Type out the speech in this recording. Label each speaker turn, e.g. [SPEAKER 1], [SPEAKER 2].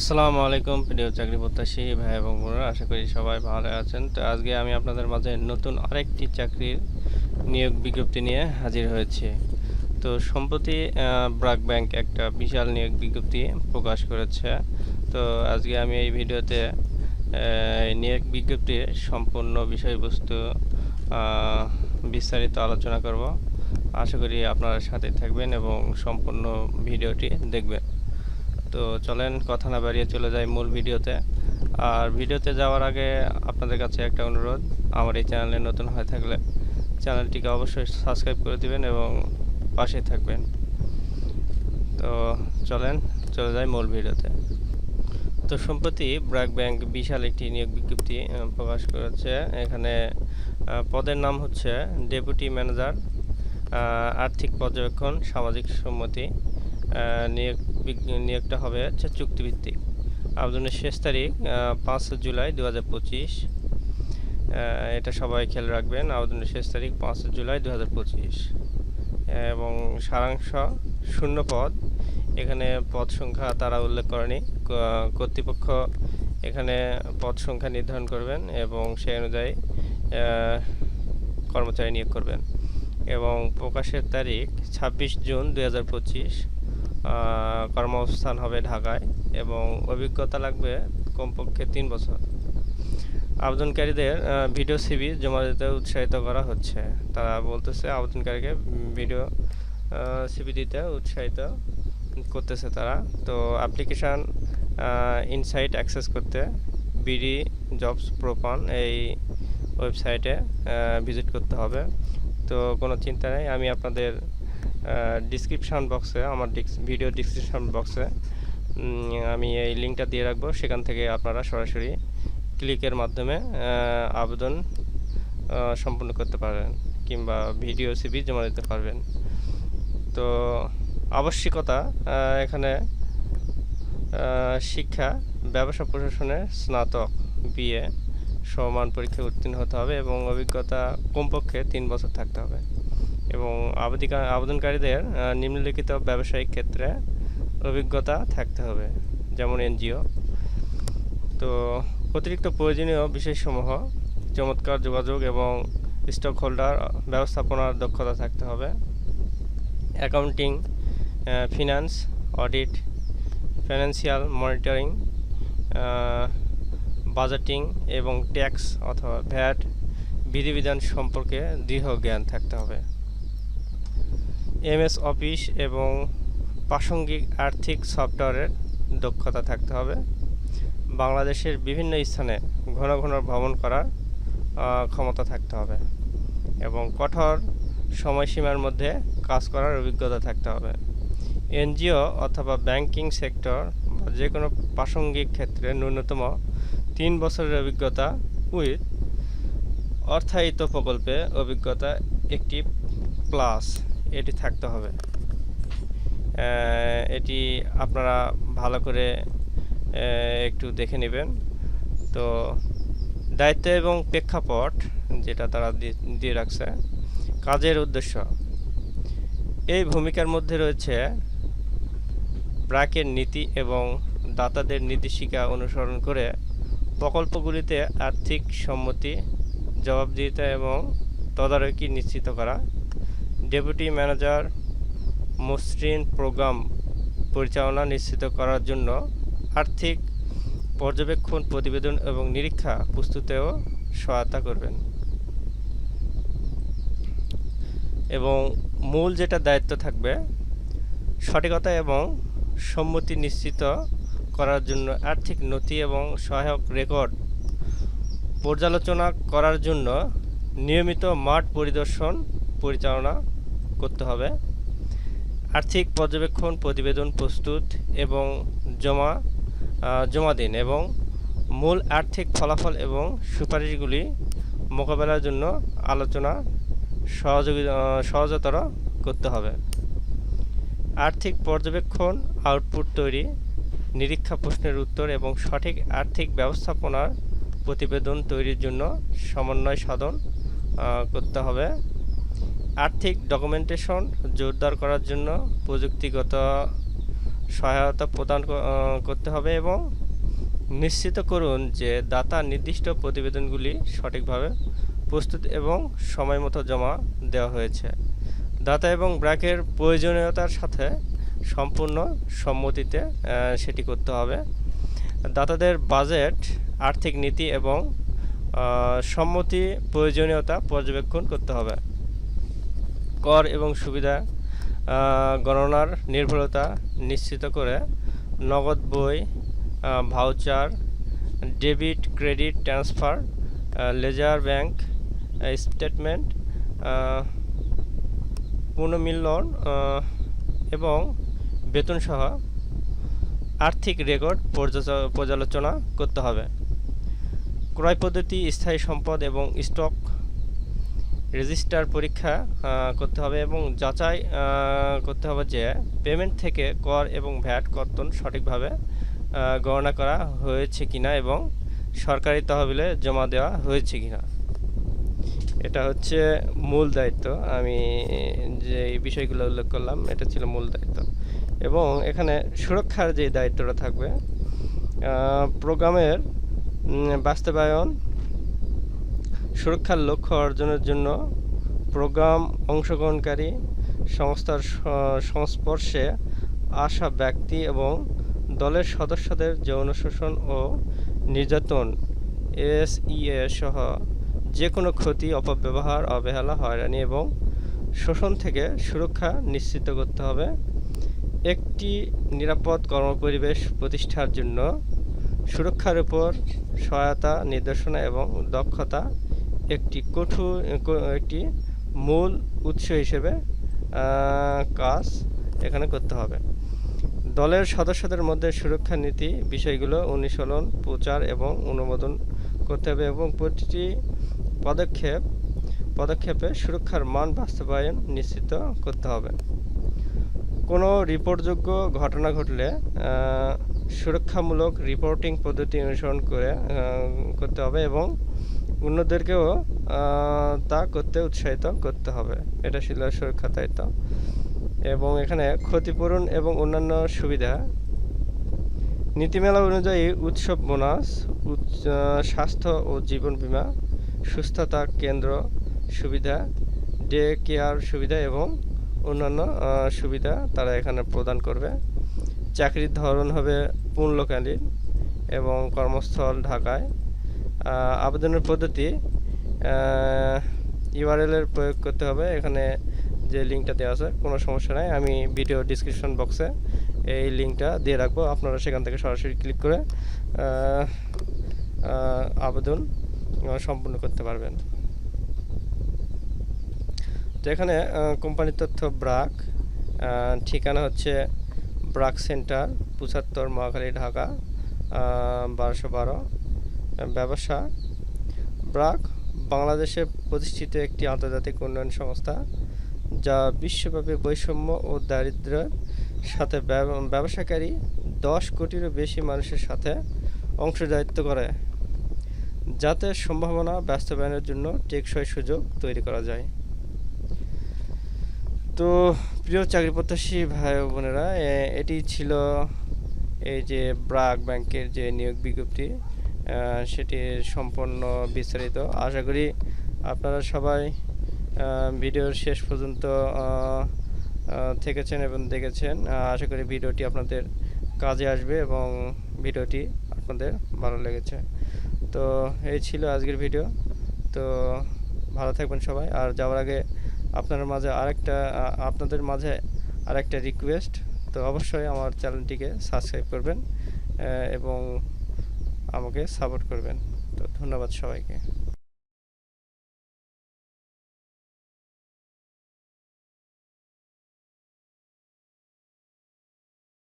[SPEAKER 1] আসসালামু আলাইকুম, প্রিয় চাকরি প্রত্যাশী ভাই এবং বোনেরা, আশা করি সবাই ভালো আছেন। তো আজকে আমি আপনাদের মাঝে নতুন আরেকটি চাকরির নিয়োগ বিজ্ঞপ্তি নিয়ে হাজির হয়েছি। তো সম্প্রতি ব্রাক ব্যাংক একটা বিশাল নিয়োগ বিজ্ঞপ্তি প্রকাশ করেছে। তো আজকে আমি এই ভিডিওতে নিয়োগ বিজ্ঞপ্তির সম্পূর্ণ বিষয়বস্তু বিস্তারিত আলোচনা করব। আশা করি আপনারা সাথে থাকবেন এবং সম্পূর্ণ ভিডিওটি দেখবেন। তো চলেন, কথা না বাড়িয়ে চলে যাই মূল ভিডিওতে। আর ভিডিওতে যাওয়ার আগে আপনাদের কাছে একটা অনুরোধ, আমার এই চ্যানেলে নতুন হয়ে থাকলে চ্যানেলটিকে অবশ্যই সাবস্ক্রাইব করে দিবেন এবং পাশে থাকবেন। তো চলেন, চলে যাই মূল ভিডিওতে। তো সম্প্রতি ব্র্যাক ব্যাংক বিশাল একটি নিয়োগ বিজ্ঞপ্তি প্রকাশ করেছে। এখানে পদের নাম হচ্ছে ডেপুটি ম্যানেজার আর্থিক পর্যবেক্ষণ, সামাজিক সম্মতি নিয়োগ নিয়োগটা হবে হচ্ছে চুক্তিভিত্তিক। আবেদনের শেষ তারিখ পাঁচ জুলাই দু হাজার পঁচিশ এটা সবাই খেয়াল রাখবেন, আবেদনের শেষ তারিখ পাঁচ জুলাই দু হাজার পঁচিশ। এবং সারাংশ শূন্য পদ, এখানে পদ সংখ্যা তারা উল্লেখ করেনি। কর্তৃপক্ষ এখানে পদ সংখ্যা নির্ধারণ করবেন এবং সেই অনুযায়ী কর্মচারী নিয়োগ করবেন। এবং প্রকাশের তারিখ ছাব্বিশ জুন দুই হাজার পঁচিশ। কর্মস্থান হবে ঢাকায় এবং অভিজ্ঞতা লাগবে কমপক্ষে তিন বছর। আবেদনকারীদের ভিডিও সিবি জমা দিতে উৎসাহিত করা হচ্ছে। তারা বলতেছে আবেদনকারীকে ভিডিও সিবি দিতে উৎসাহিত করতেছে তারা। তো অ্যাপ্লিকেশান ইনসাইট অ্যাক্সেস করতে বিডি জবস প্রোপান এই ওয়েবসাইটে ভিজিট করতে হবে। তো কোনো চিন্তা নেই, আমি আপনাদের ডিসক্রিপশান বক্সে আমার ভিডিও ডিসক্রিপশান বক্সে আমি এই লিঙ্কটা দিয়ে রাখব। সেখান থেকে আপনারা সরাসরি ক্লিকের মাধ্যমে আবেদন সম্পূর্ণ করতে পারবেন কিংবা ভিডিও সিবি জমা দিতে পারবেন। তো আবশ্যিকতা এখানে শিক্ষা, ব্যবসা প্রশাসনে স্নাতক, বিএ, সমান পরীক্ষায় উত্তীর্ণ হতে হবে এবং অভিজ্ঞতা কমপক্ষে তিন বছর থাকতে হবে। এবং আবেদিকা আবেদনকারীদের নিম্নলিখিত ব্যবসায়িক ক্ষেত্রে অভিজ্ঞতা থাকতে হবে, যেমন এনজিও। তো অতিরিক্ত প্রয়োজনীয় বিষয়সমূহ চমৎকার যোগাযোগ এবং স্টক হোল্ডার ব্যবস্থাপনার দক্ষতা থাকতে হবে। Accounting finance, audit, financial monitoring budgeting এবং ট্যাক্স অথবা ভ্যাট, বিধিবিধান সম্পর্কে দৃঢ় জ্ঞান থাকতে হবে। এমএস অফিস এবং প্রাসঙ্গিক আর্থিক সফটওয়্যারের দক্ষতা থাকতে হবে। বাংলাদেশের বিভিন্ন স্থানে ঘন ঘন ভ্রমণ করার ক্ষমতা থাকতে হবে এবং কঠোর সময়সীমার মধ্যে কাজ করার অভিজ্ঞতা থাকতে হবে। এনজিও অথবা ব্যাংকিং সেক্টর বা যে কোনো প্রাসঙ্গিক ক্ষেত্রে ন্যূনতম তিন বছরের অভিজ্ঞতা উইথ অর্থায়িত প্রকল্পে অভিজ্ঞতা একটি প্লাস। এটি থাকতে হবে। এটি আপনারা ভালো করে একটু দেখে নেবেন। তো দায়িত্ব এবং প্রেক্ষাপট যেটা তারা দিয়ে রাখছে, কাজের উদ্দেশ্য। এই ভূমিকার মধ্যে রয়েছে ব্র্যাকের নীতি এবং দাতাদের নির্দেশিকা অনুসরণ করে প্রকল্পগুলিতে আর্থিক সম্মতি, জবাবদিহিতা এবং তদারকি নিশ্চিত করা। ডেপুটি ম্যানেজার মসৃণ প্রোগ্রাম পরিচালনা নিশ্চিত করার জন্য আর্থিক পর্যবেক্ষণ, প্রতিবেদন এবং নিরীক্ষা প্রস্তুতেও সহায়তা করবেন। এবং মূল যেটা দায়িত্ব থাকবে, সঠিকতা এবং সম্মতি নিশ্চিত করার জন্য আর্থিক নথি এবং সহায়ক রেকর্ড পর্যালোচনা করার জন্য নিয়মিত মাঠ পরিদর্শন পরিচালনা করতে হবে। আর্থিক পর্যবেক্ষণ, প্রতিবেদন প্রস্তুত এবং জমা জমা দিন এবং মূল আর্থিক ফলাফল এবং সুপারিশগুলি মোকাবেলার জন্য আলোচনা সহযোগী সহজতর করতে হবে। আর্থিক পর্যবেক্ষণ, আউটপুট তৈরি, নিরীক্ষা প্রশ্নের উত্তর এবং সঠিক আর্থিক ব্যবস্থাপনার প্রতিবেদন তৈরির জন্য সমন্বয় সাধন করতে হবে। আর্থিক ডকুমেন্টেশন জোরদার করার জন্য প্রযুক্তিগত সহায়তা প্রদান করতে হবে এবং নিশ্চিত করুন যে দাতা নির্দিষ্ট প্রতিবেদনগুলি সঠিকভাবে প্রস্তুত এবং সময় মতো জমা দেওয়া হয়েছে। দাতা এবং ব্র্যাকের প্রয়োজনীয়তার সাথে সম্পূর্ণ সম্মতিতে সেটি করতে হবে। দাতাদের বাজেট আর্থিক নীতি এবং সম্মতি প্রয়োজনীয়তা পর্যবেক্ষণ করতে হবে। কর এবং সুবিধা গণনার নির্ভরতা নিশ্চিত করে নগদ বই voucher, debit, credit, transfer ledger bank statement পুনর্মিলন এবং বেতনসহ আর্থিক রেকর্ড পর্যালোচনা করতে হবে। ক্রয় পদ্ধতি, স্থায়ী সম্পদ এবং স্টক রেজিস্টার পরীক্ষা করতে হবে এবং যাচাই করতে হবে যে পেমেন্ট থেকে কর এবং ভ্যাট কর্তন সঠিকভাবে গণনা করা হয়েছে কিনা এবং সরকারি তহবিলে জমা দেওয়া হয়েছে কিনা। এটা হচ্ছে মূল দায়িত্ব। আমি যে বিষয়গুলো উল্লেখ করলাম, এটা ছিল মূল দায়িত্ব। এবং এখানে সুরক্ষার যে দায়িত্বটা থাকবে প্রোগ্রামের বাস্তবায়ন সুরক্ষার লক্ষ্য অর্জনের জন্য প্রোগ্রাম অংশগ্রহণকারী সংস্থার সংস্পর্শে আসা ব্যক্তি এবং দলের সদস্যদের যৌন শোষণ ও নির্যাতন এসইএ সহ যে কোনো ক্ষতি, অপব্যবহার, অবহেলা, হয়রানি এবং শোষণ থেকে সুরক্ষা নিশ্চিত করতে হবে। একটি নিরাপদ কর্মপরিবেশ প্রতিষ্ঠার জন্য সুরক্ষার উপর সহায়তা, নির্দেশনা এবং দক্ষতা একটি কঠোর একটি মূল উৎস হিসেবে কাজ এখানে করতে হবে। দলের সদস্যদের মধ্যে সুরক্ষা নীতি বিষয়গুলো অনুশীলন, প্রচার এবং অনুমোদন করতে হবে এবং প্রতিটি পদক্ষেপ, পদক্ষেপে সুরক্ষার মান বাস্তবায়ন নিশ্চিত করতে হবে। কোনো রিপোর্টযোগ্য ঘটনা ঘটলে সুরক্ষামূলক রিপোর্টিং পদ্ধতি অনুসরণ করে করতে হবে এবং অন্যদেরকেও তা করতে উৎসাহিত করতে হবে। এটা ছিল সুরক্ষা দায়িত্ব এবং এখানে ক্ষতিপূরণ এবং অন্যান্য সুবিধা। নীতিমালা অনুযায়ী উৎসব বোনাস স্বাস্থ্য ও জীবন বীমা, সুস্থতা কেন্দ্র সুবিধা, ডে কেয়ার সুবিধা এবং অন্যান্য সুবিধা তারা এখানে প্রদান করবে। চাকরির ধরন হবে পূর্ণকালীন এবং কর্মস্থল ঢাকায়। আবেদনের পদ্ধতি ইউআরএল এর প্রয়োগ করতে হবে। এখানে যে লিঙ্কটা দেওয়া আছে, কোনো সমস্যা নাই। আমি ভিডিও ডিসক্রিপশন বক্সে এই লিঙ্কটা দিয়ে রাখব। আপনারা সেখান থেকে সরাসরি ক্লিক করে আবেদন সম্পূর্ণ করতে পারবেন। তো এখানে কোম্পানির তথ্য ব্রাক ঠিকানা হচ্ছে ব্রাক সেন্টার, পঁচাত্তর মহাখালী, ঢাকা বারোশো বারো। ব্যবসা। ব্রাক বাংলাদেশে প্রতিষ্ঠিত একটি আন্তর্জাতিক উন্নয়ন সংস্থা, যা বিশ্বব্যাপী বৈষম্য ও দারিদ্র্যের সাথে ব্যব- ব্যবসাকারী দশ কোটিরও বেশি মানুষের সাথে অংশদায়িত্ব করে, যাতে সম্ভাবনা বাস্তবায়নের জন্য টেকসই সুযোগ তৈরি করা যায়। তো, প্রিয় চাকরি প্রত্যাশী ভাই বোনেরা এটি ছিল এই যে ব্রাক ব্যাংকের যে নিয়োগ বিজ্ঞপ্তি। সেটি সম্পূর্ণ বিস্তারিত। আশা করি আপনারা সবাই ভিডিওর শেষ পর্যন্ত থেকেছেন এবং দেখেছেন। আশা করি ভিডিওটি আপনাদের কাজে আসবে এবং ভিডিওটি আপনাদের ভালো লেগেছে। তো এই ছিল আজকের ভিডিও। তো ভালো থাকবেন সবাই। আর যাওয়ার আগে আপনার মাঝে আরেকটা আপনাদের মাঝে আরেকটা রিকোয়েস্ট তো অবশ্যই আমার চ্যানেলটিকে সাবস্ক্রাইব করবেন এবং আমাকে সাপোর্ট করবেন। তো ধন্যবাদ সবাইকে।